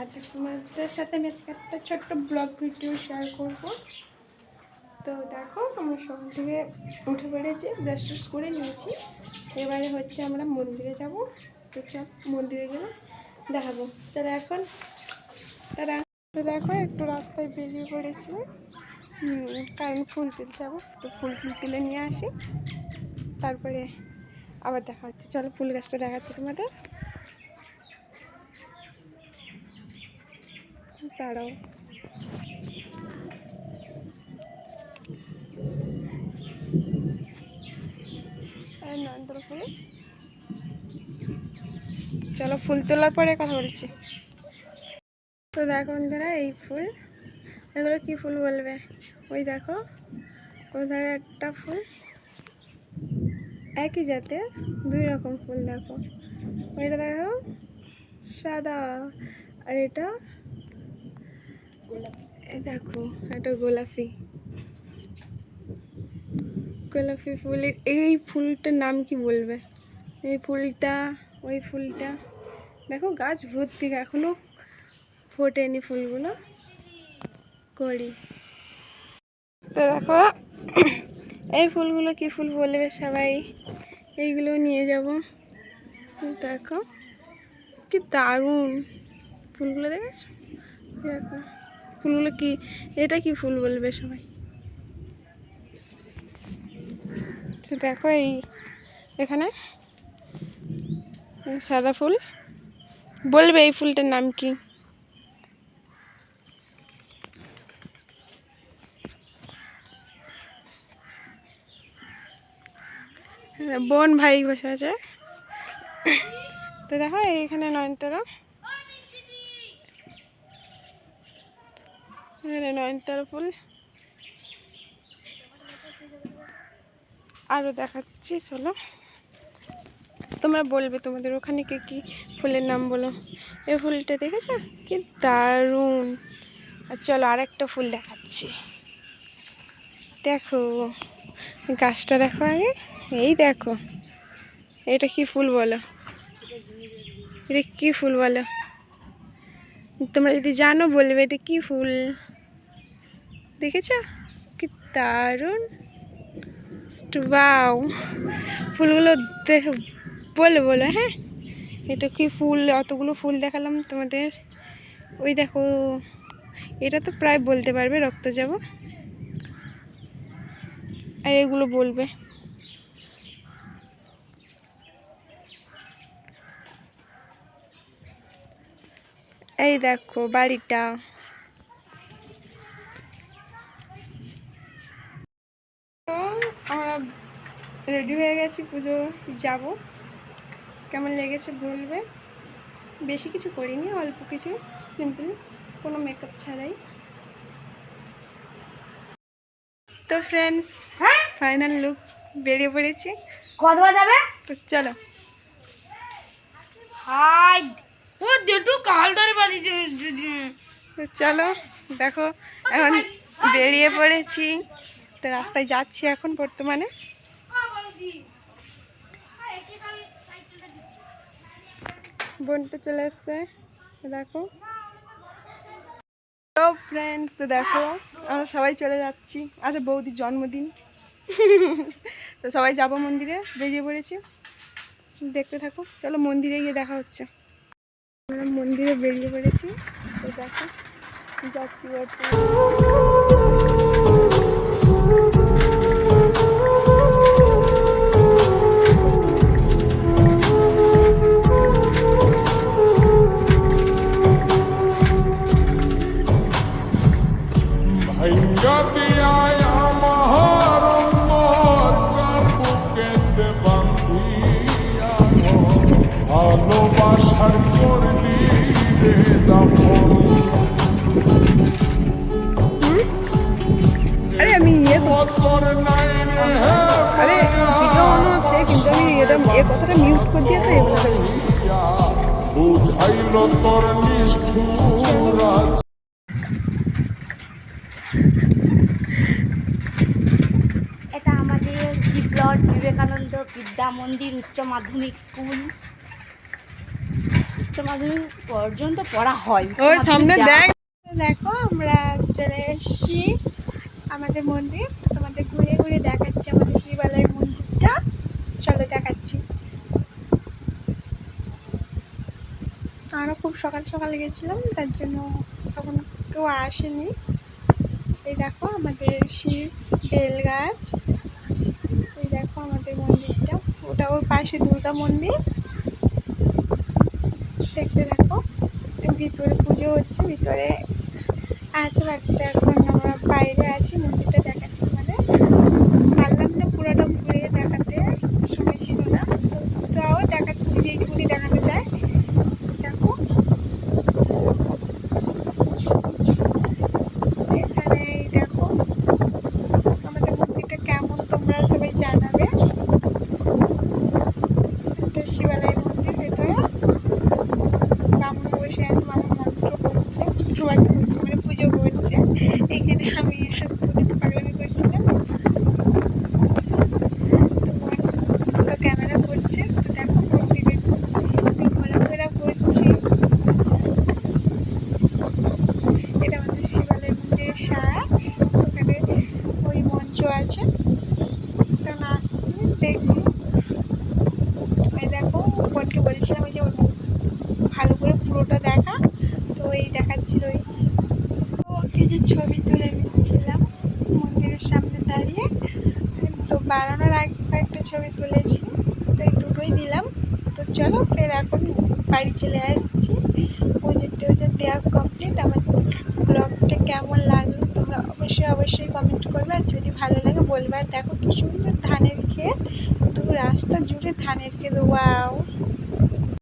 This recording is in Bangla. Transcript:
আর তোমাদের সাথে আমি আজকে একটা ছোট্ট ব্লগ ভিডিও শেয়ার করব। তো দেখো, আমরা সকাল থেকে উঠে পড়েছি ব্রাশ ট্রাশ করে নিয়েছি। এবারে হচ্ছে আমরা মন্দিরে যাব। তো চল মন্দিরে গেলে দেখাবো। তারা এখন তারা তো দেখো, একটু রাস্তায় বেরিয়ে পড়েছি। কারণ ফুল তুলতে যাব, তো ফুল ফুল তুলে নিয়ে আসি। তারপরে আবার দেখা হচ্ছে। চলো ফুল গাছটা দেখাচ্ছি তোমাদের। দাঁড়াও। ফুল চলো, ফুল তোলার পরে কথা বলছি। তো দেখো বন্ধুরা, এই ফুল। এগুলো কি ফুল বলবে? ওই দেখো কোথায় একটা ফুল। একই জাতের, দুই রকম ফুল দেখো। ওইটা দেখো, সাদা। আর এটা দেখো এটা গোলাপি। গোলাপি ফুলের, এই ফুলটার নাম কি বলবে? এই ফুলটা, ওই ফুলটা। দেখো, গাছ ভর্তি, এখনও ফোটেনি ফুলগুলো। করি। দেখো, এই ফুলগুলো কি ফুল বলবে সবাই? এইগুলো নিয়ে যাব। দেখো, কি দারুণ। ফুলগুলো দেখেছ? দেখো। ফুলগুলো কি? এটা কি ফুল বলবে সবাই? তো দেখো এই এখানে সাদা ফুল। বলবে এই ফুলটার নাম কি? বোন ভাই বসে আছে। তো দেখো, এইখানে নয়নতারা। এখানে নয়নতারা ফুল। আরও দেখাচ্ছি, চলো। তোমরা বলবে তোমাদের ওখানে কে কি ফুলের নাম বলো। এই ফুলটা দেখেছ? কি দারুণ। আর চলো আর একটা ফুল দেখাচ্ছি। দেখো, গাছটা দেখো আগে। এই দেখো, এটা কি ফুল বলো? এটা কি ফুল বলো? তোমরা যদি জানো বলবে এটা কি ফুল? দেখেছ? কি দারুণ। বাউ ফুলগুলো দেখ বলো বলো হ্যাঁ? এটা কি ফুল? অতগুলো ফুল দেখালাম তোমাদের। ওই দেখো, এটা তো প্রায় বলতে পারবে রক্ত যাব আর এগুলো বলবে। এই দেখো, বাড়িটা। তো আমরা রেডি হয়ে গেছি পুজো যাব। কেমন লেগেছে বলবে? বেশি কিছু করিনি অল্প কিছু সিম্পল কোনো মেকআপ ছাড়াই। তো ফ্রেন্ডস ফাইনাল লুক বেরিয়ে পড়েছি। কতবার যাবে? তো চলো। হাই ও দেটু কাল ধরে চলো দেখো এখন বেরিয়ে পড়েছি। তো রাস্তায় যাচ্ছি এখন বর্তমানে। বোনটা চলে এসছে, দেখো। তো ফ্রেন্ডস তো দেখো, আমরা সবাই চলে যাচ্ছি। আচ্ছা বৌদির জন্মদিন। তো সবাই যাব মন্দিরে, বেরিয়ে পড়েছি। দেখতে থাকো। চলো মন্দিরে গিয়ে দেখা হচ্ছে। আমরা মন্দিরে বেরিয়ে পড়েছি। তো দেখো, যাচ্ছি বর্তমানে। আরে ভিডিও অন আছে কিন্তু আমি এটা এ কথাটা মিউট করে দিয়ে তো এগুলো মাইয়া, বুঝাইল তোর নিষ্ঠুর আজ আমাদের জিপ্লট বিবেকানন্দ বিদ্যা মন্দির উচ্চ মাধ্যমিক স্কুল। উচ্চ মাধ্যমিক পর্যন্ত পড়া হয়। ওই সামনে দেখো আমরা চলে এসেছি। আমাদের মন্দির। তোমাদের ঘুরে ঘুরে দেখাচ্ছি আমাদের শিবালয়ের মন্দিরটা। চলো দেখাচ্ছি। আমরা খুব সকাল সকাল গেছিলাম, তার জন্য তখন কেউ আসেনি। এই দেখো আমাদের শিব বেল গাছ এই দেখো আমাদের মন্দিরটা। ওটা ওর পাশে দুর্গা মন্দির। দেখতে দেখো ভিতরে পুজো হচ্ছে, ভিতরে আছে একটা এখন আমরা বাইরে আছি, মন্দিরটা দেখাচ্ছি মানে পারলাম না পুরোটা ঘুরে দেখাতে, সময় ছিল না। তাও দেখাচ্ছি যেইটুকুনি দেখানো যায়। দেখো। এখানে দেখো। আমাদের মন্দিরটা কেমন তোমরা সবাই জানাবে এটা শিবালয় মন্দির ভেতরে বামুন বসে আছে বামুন মন্ত্র করছে সবাই মানে পুজো করছে এখানে আমি আর পুজো পাগলামি করছিলাম তো তো ক্যামেরা করছে তো দেখো মন্দিরে ঘোরাফেরা করছি এটা আমাদের শিবালয় মন্দিরের সারা ওখানে ওই মঞ্চ আছে কারণ আসছি দেখছি এই দেখো বোনকে বলছিলাম ওই যে ওর ভালো করে পুরোটা দেখা তো এই দেখাচ্ছিল ওই তো কিছু ছবি তুলে নিচ্ছিলাম মন্দিরের সামনে দাঁড়িয়ে, তো বাড়ানোর আগে কয়েকটা ছবি তুলেছি, তো এই দুটোই দিলাম। তো চলো ফের এখন বাড়ি চলে আসছি। পুজো টুজো দেওয়া কমপ্লিট আমার ব্লগটা কেমন লাগল তোমরা অবশ্যই অবশ্যই কমেন্ট করবে। আর যদি ভালো লাগে বলবে, আর দেখো কি সুন্দর ধানের ক্ষেত। দু রাস্তা জুড়ে ধানের ক্ষেত। ওয়া